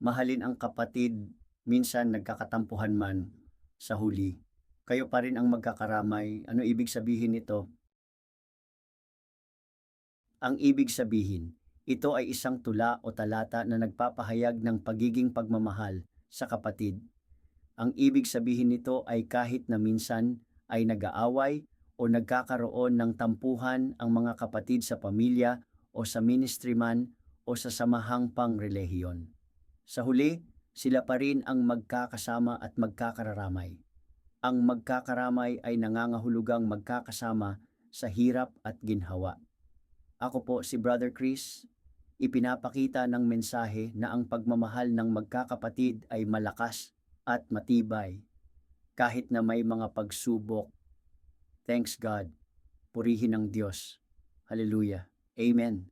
mahalin ang kapatid, minsan nagkakatampuhan man sa huli. Kayo pa rin ang magkakaramay. Ano ibig sabihin nito? Ang ibig sabihin, ito ay isang tula o talata na nagpapahayag ng pagiging pagmamahal sa kapatid. Ang ibig sabihin nito ay kahit na minsan ay nag-aaway o nagkakaroon ng tampuhan ang mga kapatid sa pamilya o sa ministry man o sa samahang pangrelihiyon. Sa huli, sila pa rin ang magkakasama at magkakararamay. Ang magkakaramay ay nangangahulugang magkakasama sa hirap at ginhawa. Ako po si Brother Chris, ipinapakita ng mensahe na ang pagmamahal ng magkakapatid ay malakas at matibay kahit na may mga pagsubok. Thanks God. Purihin ang Diyos. Hallelujah. Amen.